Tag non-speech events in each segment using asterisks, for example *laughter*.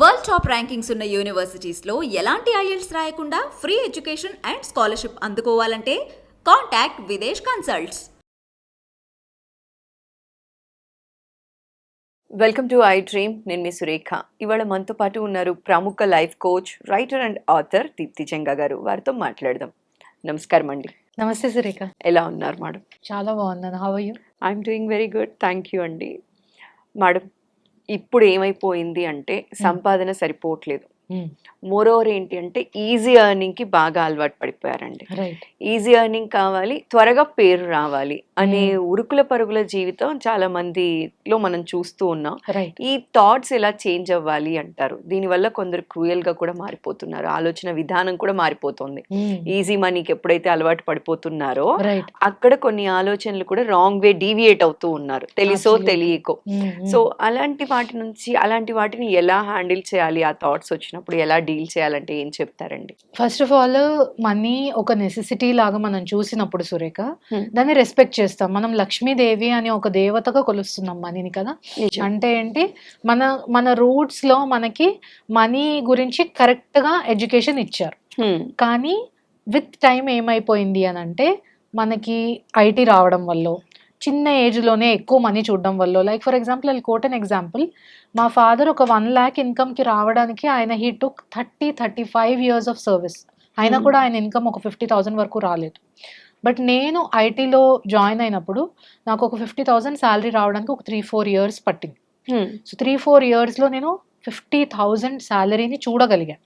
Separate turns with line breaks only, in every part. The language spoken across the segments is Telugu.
వరల్డ్ టాప్ ర్యాంకింగ్స్ ఉన్న యూనివర్సిటీస్లో ఎలాంటి ఐఎల్స్ రాయకుండా free education and scholarship అందుకోవాలంటే contact Videsh consults.
Welcome to I dream నేను మీ సురేఖ. ఇవాళ మనతో పాటు ఉన్నారు ప్రముఖ life coach writer and author Deepthi Janga గారు. వారితో మాట్లాడదాం. నమస్కారం అండి.
నమస్తే సురేఖ.
ఎలా ఉన్నారు మేడం?
చాలా బాగున్నాను. How you
I'm doing very good thank you అండి. మేడం ఇప్పుడు ఏమైపోయింది అంటే సంపాదన సరిపోవట్లేదు. మోరోవర్ ఏంటి అంటే ఈజీ ఎర్నింగ్కి బాగా అలవాటు పడిపోయారండి. ఈజీ ఎర్నింగ్ కావాలి త్వరగా పేరు రావాలి అనే ఉరుకుల పరుగుల జీవితం చాలా మందిలో మనం చూస్తూ ఉన్నాం. ఈ థాట్స్ ఎలా చేంజ్ అవ్వాలి అంటారు. దీనివల్ల కొందరు క్రూయల్గా కూడా మారిపోతున్నారు. ఆలోచన విధానం కూడా మారిపోతుంది. ఈజీ మనీకి ఎప్పుడైతే అలవాటు పడిపోతున్నారో అక్కడ కొన్ని ఆలోచనలు కూడా రాంగ్ వే డీవియేట్ అవుతూ ఉన్నారు. తెలుసో. తెలియకో. సో అలాంటి వాటి నుంచి అలాంటి వాటిని ఎలా హ్యాండిల్ చేయాలి? ఆ థాట్స్ వచ్చినప్పుడు ఎలా డీల్ చేయాలంటే ఏం చెప్తారండి
ఫస్ట్ ఆఫ్ ఆల్ మనీ ఒక నెసెసిటీ లాగా మనం చూసినప్పుడు సురేఖ. దాన్ని రెస్పెక్ట్ చేస్తాం మనం లక్ష్మీదేవి అని ఒక దేవతగా కొలుస్తున్నాం మనీని కదా. అంటే ఏంటి మన మన రూట్స్లో మనకి మనీ గురించి కరెక్ట్గా ఎడ్యుకేషన్ ఇచ్చారు. కానీ విత్ టైం ఏమైపోయింది అని అంటే మనకి ఐటీ రావడం వల్ల చిన్న ఏజ్లోనే ఎక్కువ మనీ చూడడం వల్ల. Like for example I quote an example మా ఫాదర్ ఒక వన్ ల్యాక్ ఇన్కమ్కి రావడానికి ఆయన he took thirty thirty five years of service అయినా
Hmm.
కూడా ఆయన ఇన్కమ్ ఒక ఫిఫ్టీ థౌసండ్ వరకు రాలేదు. బట్ నేను ఐటీలో జాయిన్ అయినప్పుడు నాకు ఒక ఫిఫ్టీ థౌసండ్ శాలరీ రావడానికి ఒక త్రీ ఫోర్ ఇయర్స్ పట్టింది. సో త్రీ ఫోర్ ఇయర్స్లో నేను ఫిఫ్టీ థౌజండ్ శాలరీని చూడగలిగాను.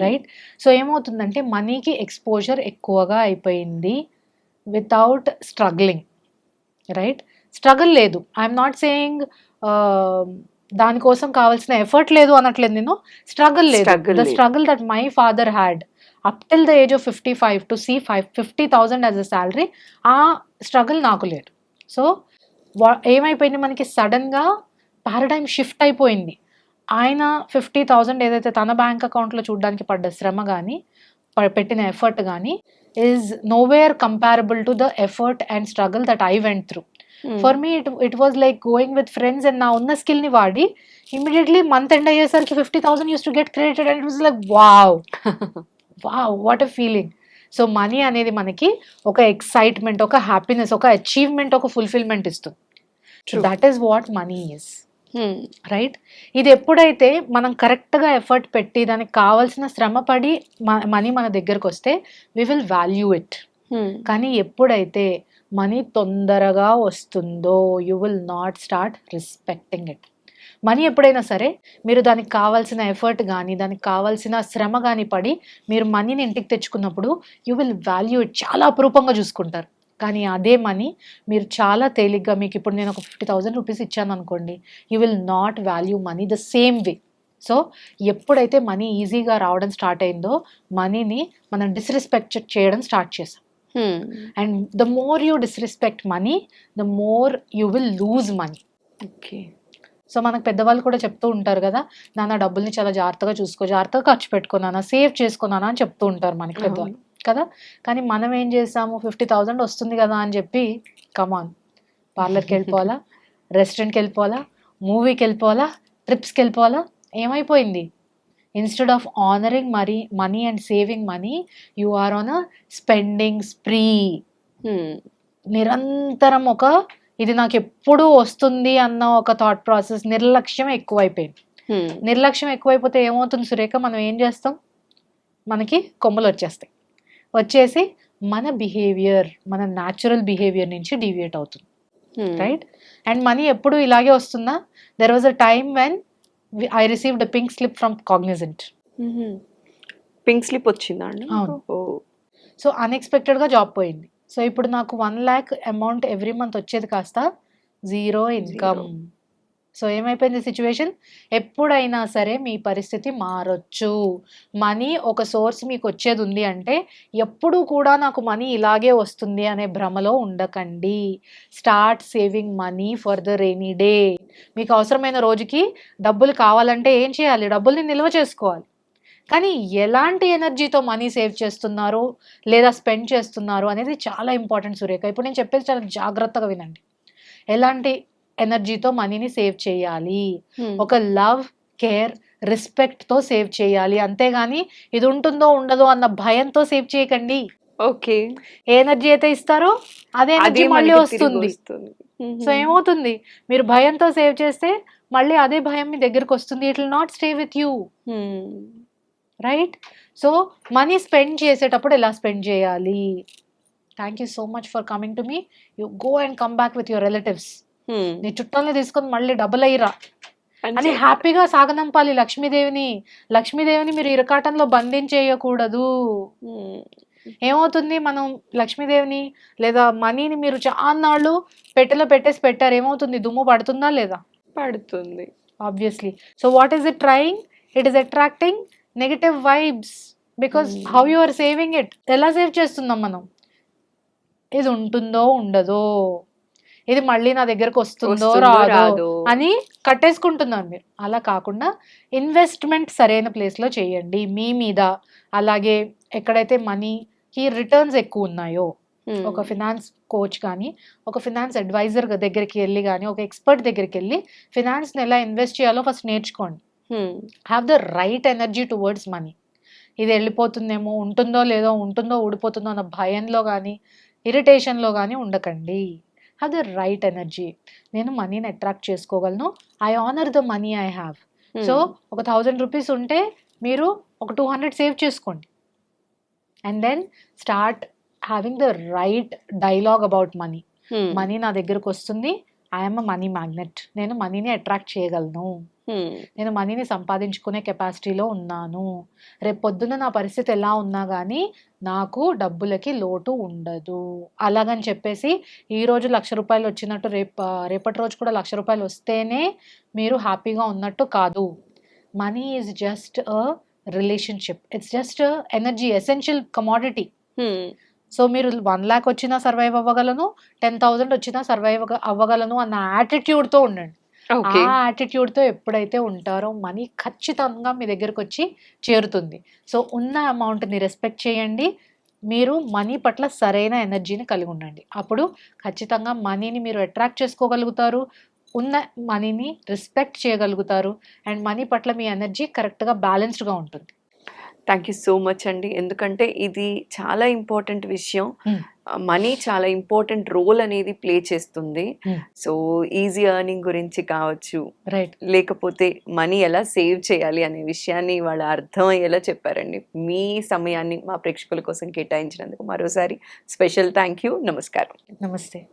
రైట్ సో ఏమవుతుందంటే మనీకి ఎక్స్పోజర్ ఎక్కువగా అయిపోయింది వితౌట్ స్ట్రగ్లింగ్ రైట్? స్ట్రగుల్ లేదు. ఐఎమ్ నాట్ సేయింగ్ దానికోసం కావాల్సిన ఎఫర్ట్ లేదు అనట్లేదు నేను. స్ట్రగుల్ లేదు. The. Struggle that my father had up till the age of fifty five to see five fifty thousand as a salary ఆ స్ట్రగుల్ నాకు లేదు. సో ఏమైపోయింది మనకి? సడన్గా పారాడైమ్ షిఫ్ట్ అయిపోయింది. ఆయన ఫిఫ్టీ థౌజండ్ ఏదైతే తన బ్యాంక్ అకౌంట్లో చూడడానికి పడ్డ శ్రమ కానీ పెట్టిన ఎఫర్ట్ కానీ is nowhere comparable to the effort and struggle that I went through
Hmm.
For me it it was like going with friends and నా ఉన్న స్కిల్ని వాడి ఇమీడియట్లీ మంత్ ఎండ్ అయ్యేసరికి fifty thousand used to get created and it was like wow wow what a feeling so money అనేది మనకి ఒక ఎక్సైట్మెంట్ ఒక హ్యాపీనెస్ ఒక అచీవ్మెంట్ ఒక ఫుల్ఫిల్మెంట్ ఇస్తుంది. That is what money is. Right ఇది ఎప్పుడైతే మనం కరెక్ట్గా ఎఫర్ట్ పెట్టి దానికి కావాల్సిన శ్రమ పడి మనీ మన దగ్గరకు వస్తే we will value it
Hmm.
కానీ ఎప్పుడైతే మనీ తొందరగా వస్తుందో you will not start respecting it money ఎప్పుడైనా సరే మీరు దానికి కావాల్సిన ఎఫర్ట్ కానీ దానికి కావాల్సిన శ్రమ కానీ పడి మీరు మనీని ఇంటికి తెచ్చుకున్నప్పుడు యూ విల్ వాల్యూ ఇట్ చాలా అపురూపంగా చూసుకుంటారు. కానీ అదే మనీ మీరు చాలా తేలిగ్గా మీకు ఇప్పుడు నేను ఒక ఫిఫ్టీ థౌజండ్ రూపీస్ ఇచ్చాను అనుకోండి you will not value money the same way. So ఎప్పుడైతే మనీ ఈజీగా రావడం స్టార్ట్ అయిందో మనీని మనం డిస్రెస్పెక్ట్ చేయడం స్టార్ట్ చేసాం
Hmm.
And the more you disrespect money the more you will lose money.
Okay.
So మనకు పెద్దవాళ్ళు కూడా చెప్తూ ఉంటారు కదా నాన్న డబ్బుల్ని చాలా జాగ్రత్తగా చూసుకో జాగ్రత్తగా ఖర్చు పెట్టుకున్నానా సేవ్ చేసుకున్నానా అని చెప్తూ ఉంటారు మనకి పెద్దవాళ్ళు. కదా? కానీ మనం ఏం చేసాము? ఫిఫ్టీ థౌజండ్ వస్తుంది కదా అని చెప్పి కమాన్ పార్లర్కి *laughs* వెళ్ళిపోవాలా రెస్టారెంట్కి వెళ్ళిపోవాలా? మూవీకి వెళ్ళిపోవాలా ట్రిప్స్కి వెళ్ళిపోవాలా ఏమైపోయింది? Instead of honouring money money and saving money you are on a spending spree. నిరంతరం ఒక ఇది నాకు ఎప్పుడు వస్తుంది అన్న ఒక థాట్ ప్రాసెస్ నిర్లక్ష్యం ఎక్కువైపోయింది.
Hmm.
నిర్లక్ష్యం ఎక్కువైపోతే ఏమవుతుంది సురేఖ? మనం ఏం చేస్తాం? మనకి కొమ్మలు వచ్చేస్తాయి. వచ్చేసి మన బిహేవియర్ మన న్యాచురల్ బిహేవియర్ నుంచి డీవియేట్ అవుతుంది. రైట్ అండ్ మనీ ఎప్పుడు ఇలాగే వస్తుందా? There was a time when I received pink slip from Cognizant.
Pink slip వచ్చిందా అండి?
సో అన్ఎక్స్పెక్టెడ్గా జాబ్ పోయింది. సో ఇప్పుడు నాకు one lakh amount every month వచ్చేది కాస్త జీరో ఇన్కమ్ సో ఏమైపోయింది సిచ్యువేషన్ ఎప్పుడైనా సరే మీ పరిస్థితి మారొచ్చు. మనీ ఒక సోర్స్ మీకు వచ్చేది ఉంది అంటే ఎప్పుడు కూడా నాకు మనీ ఇలాగే వస్తుంది అనే భ్రమలో ఉండకండి. Start saving money for the rainy day మీకు అవసరమైన రోజుకి డబ్బులు కావాలంటే ఏం చేయాలి? డబ్బుల్ని నిల్వ చేసుకోవాలి. కానీ ఎలాంటి ఎనర్జీతో మనీ సేవ్ చేస్తున్నారు? లేదా స్పెండ్ చేస్తున్నారు? అనేది చాలా ఇంపార్టెంట్ సురేఖ. ఇప్పుడు నేను చెప్పేది చాలా జాగ్రత్తగా వినండి. ఎలాంటి ఎనర్జీతో మనీని సేవ్ చేయాలి.
Hmm.
ఒక లవ్ కేర్ రెస్పెక్ట్తో సేవ్ చేయాలి. అంతేగాని ఇది ఉంటుందో ఉండదో అన్న భయంతో సేవ్ చేయకండి.
ఓకే
ఏ ఎనర్జీ అయితే ఇస్తారో అదే ఎనర్జీ మళ్ళీ వస్తుంది. సో ఏమవుతుంది? మీరు భయంతో సేవ్ చేస్తే మళ్ళీ అదే భయం మీ దగ్గరకు వస్తుంది. It will not stay with you
Hmm.
Right so money spend చేసేటప్పుడు ఎలా స్పెండ్ చేయాలి? Thank you so much for coming to me you go and come back with your relatives
Hmm.
నీ చుట్టాలని తీసుకొని మళ్ళీ డబుల్ అయ్యిరా.
అని
హ్యాపీగా సాగనంపాలి లక్ష్మీదేవిని. లక్ష్మీదేవిని మీరు ఇరకాటంలో బంధించేయకూడదు. ఏమవుతుంది? మనం లక్ష్మీదేవిని లేదా మనీని మీరు చాన్నాళ్ళు పెట్టెలో పెట్టేసి పెట్టారు. ఏమవుతుంది? దుమ్ము పడుతుందా లేదా?
పడుతుంది.
Obviously so what is it trying it is attracting negative vibes because. How you are saving it ఎలా సేవ్ చేస్తున్నాం మనం? ఇది ఉంటుందో ఉండదో. ఇది మళ్ళీ నా దగ్గరకు వస్తుందో రాదో. అని కట్టేసుకుంటున్నారు మీరు అలా కాకుండా ఇన్వెస్ట్మెంట్ సరైన ప్లేస్లో చేయండి మీ మీద అలాగే ఎక్కడైతే మనీకి రిటర్న్స్ ఎక్కువ ఉన్నాయో. ఒక ఫినాన్స్ కోచ్ కానీ ఒక ఫినాన్స్ అడ్వైజర్ దగ్గరికి వెళ్ళి కానీ ఒక ఎక్స్పర్ట్ దగ్గరికి వెళ్ళి ఫినాన్స్ని ఎలా ఇన్వెస్ట్ చేయాలో ఫస్ట్ నేర్చుకోండి. Have the right energy towards money ఇది వెళ్ళిపోతుందేమో ఉంటుందో లేదో ఉంటుందో ఊడిపోతుందో అన్న భయంలో కానీ ఇరిటేషన్లో కానీ ఉండకండి హ్యావ్ ద రైట్ ఎనర్జీ నేను మనీని అట్రాక్ట్ చేసుకోగలను. I honour the money I have. So ఒక థౌజండ్ రూపీస్ ఉంటే మీరు ఒక టూ హండ్రెడ్ సేవ్ చేసుకోండి. And then start having the right dialogue about money. Money నా దగ్గరకు వస్తుంది. ఐఎమ్ మనీ మ్యాగ్నెట్ నేను మనీని అట్రాక్ట్ చేయగలను.
Hmm.
నేను మనీని సంపాదించుకునే కెపాసిటీలో ఉన్నాను. రేపు పొద్దున్న నా పరిస్థితి ఎలా ఉన్నా కానీ నాకు డబ్బులకి లోటు ఉండదు. అలాగని చెప్పేసి ఈ రోజు లక్ష రూపాయలు వచ్చినట్టు రేపు రేపటి రోజు కూడా లక్ష రూపాయలు వస్తేనే మీరు హ్యాపీగా ఉన్నట్టు కాదు. Money is just a relationship it's just energy essential commodity. So మీరు వన్ ల్యాక్ వచ్చినా సర్వైవ్ అవ్వగలను టెన్ థౌజండ్ వచ్చినా సర్వైవ్ అవ్వగలను అన్న యాటిట్యూడ్తో ఉండండి. ఆ యాటిట్యూడ్తో ఎప్పుడైతే ఉంటారో మనీ ఖచ్చితంగా మీ దగ్గరకు వచ్చి చేరుతుంది. సో ఉన్న అమౌంట్ని రెస్పెక్ట్ చేయండి. మీరు మనీ పట్ల సరైన ఎనర్జీని కలిగి ఉండండి. అప్పుడు ఖచ్చితంగా మనీని మీరు అట్రాక్ట్ చేసుకోగలుగుతారు. ఉన్న మనీని రెస్పెక్ట్ చేయగలుగుతారు. అండ్ మనీ పట్ల మీ ఎనర్జీ కరెక్ట్గా బ్యాలెన్స్డ్గా ఉంటుంది.
థ్యాంక్ యూ సో మచ్ అండి. ఎందుకంటే ఇది చాలా ఇంపార్టెంట్ విషయం. మనీ చాలా ఇంపార్టెంట్ రోల్ అనేది ప్లే చేస్తుంది. సో ఈజీ ఎర్నింగ్ గురించి కావచ్చు
రైట్.
లేకపోతే మనీ ఎలా సేవ్ చేయాలి అనే విషయాన్ని వాళ్ళు అర్థమయ్యేలా చెప్పారండి. మీ సమయాన్ని మా ప్రేక్షకుల కోసం కేటాయించినందుకు మరోసారి స్పెషల్ థ్యాంక్ యూ నమస్కారం.
నమస్తే.